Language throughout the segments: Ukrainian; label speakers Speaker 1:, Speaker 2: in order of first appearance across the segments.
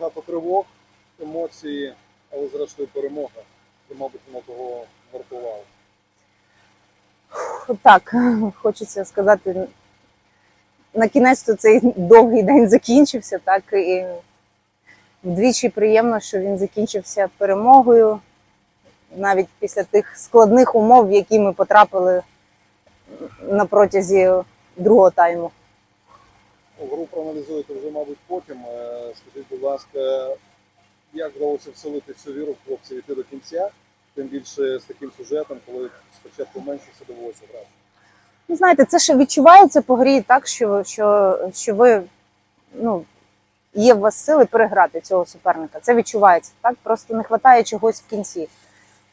Speaker 1: багато тривог, емоцій, але зрештою перемога. І, мабуть, воно того вартувало.
Speaker 2: Так, хочеться сказати, на кінець то цей довгий день закінчився, так і вдвічі приємно, що він закінчився перемогою, навіть після тих складних умов, в які ми потрапили на протязі другого тайму.
Speaker 1: Гру проаналізуєте вже, мабуть, потім. Е, Скажіть, будь ласка, як вдалося вселити всю віру в хлопців йти до кінця, тим більше з таким сюжетом, коли спочатку менше все довелося грати.
Speaker 2: Ну, знаєте, це ще відчувається по грі, так що, що, що ви ну, є у вас сили переграти цього суперника. Це відчувається. Так? Просто не вистачає чогось в кінці.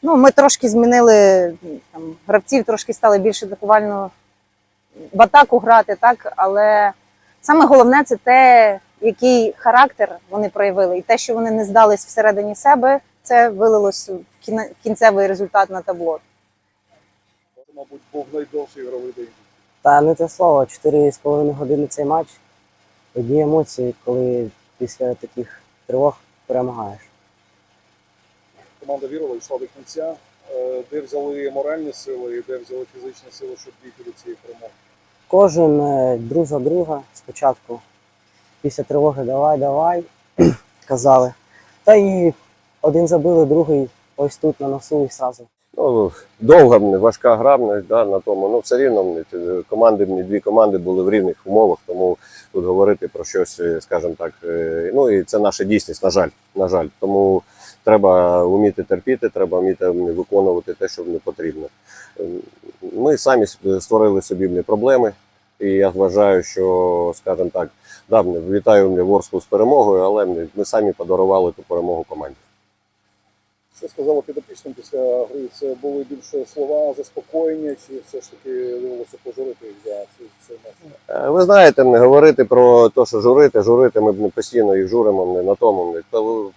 Speaker 2: Ну, ми трошки змінили там, гравців, трошки стали більш атакувально в атаку грати, так? але саме головне це те, який характер вони проявили, і те, що вони не здались всередині себе, це вилилось в кінцевий результат на табло.
Speaker 1: Це, мабуть, був найдовший ігровий день.
Speaker 3: Та не те слово, 4,5 години цей матч. Одні емоції, коли після таких тривог перемагаєш.
Speaker 1: Команда вірила, йшла до кінця. Е, Де взяли моральні сили і де взяли фізичні сили, щоб дійти до цієї перемоги.
Speaker 3: Кожен е, друг за друга спочатку, після тривоги давай, давай, казали. Та і один забили, другий ось тут на носу і зразу.
Speaker 4: Ну, довга, мені, важка гра да, на тому. Ну, все рівно команди, дві команди були в рівних умовах, тому тут говорити про щось, е, скажімо так, е, ну і це наша дійсність, на жаль. На жаль. Тому треба вміти терпіти, треба вміти виконувати те, що мені потрібно. Ем, Ми самі створили собі проблеми, і я вважаю, що, скажімо так, да, вітаю мені Ворску з перемогою, але ми самі подарували ту перемогу команді.
Speaker 1: Що сказали підопічним після гри? Це були більше слова заспокоєння, чи все ж таки довелося пожурити їх за цей, матч?
Speaker 4: Е, Ви знаєте, не говорити про те, що журити, журити, ми б не постійно їх журимо не на тому.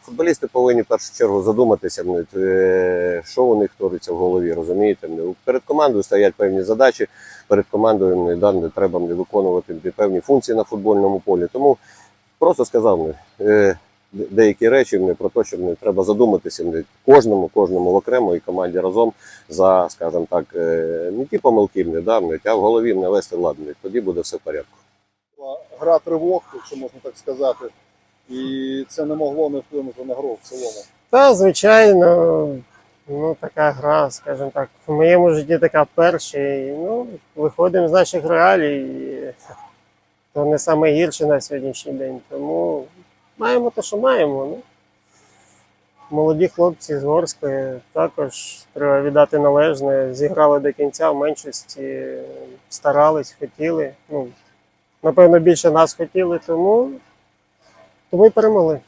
Speaker 4: Футболісти повинні в першу чергу задуматися, е, що у них твориться в голові, розумієте? Перед командою стоять певні задачі, перед командою не, треба не, виконувати певні функції на футбольному полі. Тому просто сказав е, деякі речі не, про те, що не, треба задуматися не, кожному, кожному окремо і команді разом за, скажімо так, е, не ті помилки, не, да, не, а в голові не вести лад, тоді буде все в порядку.
Speaker 1: Гра тривог, якщо можна так сказати, і це не могло не вплинути на гру в цілому.
Speaker 5: Та, звичайно, ну така гра, скажімо так, в моєму житті така перша. І, ну, виходимо з наших реалій. І, то не саме гірше на сьогоднішній день. Тому маємо те, що маємо. Ну. Молоді хлопці з Горської також треба віддати належне. Зіграли до кінця в меншості, старались, хотіли. Ну, напевно, більше нас хотіли, тому, тому і перемогли.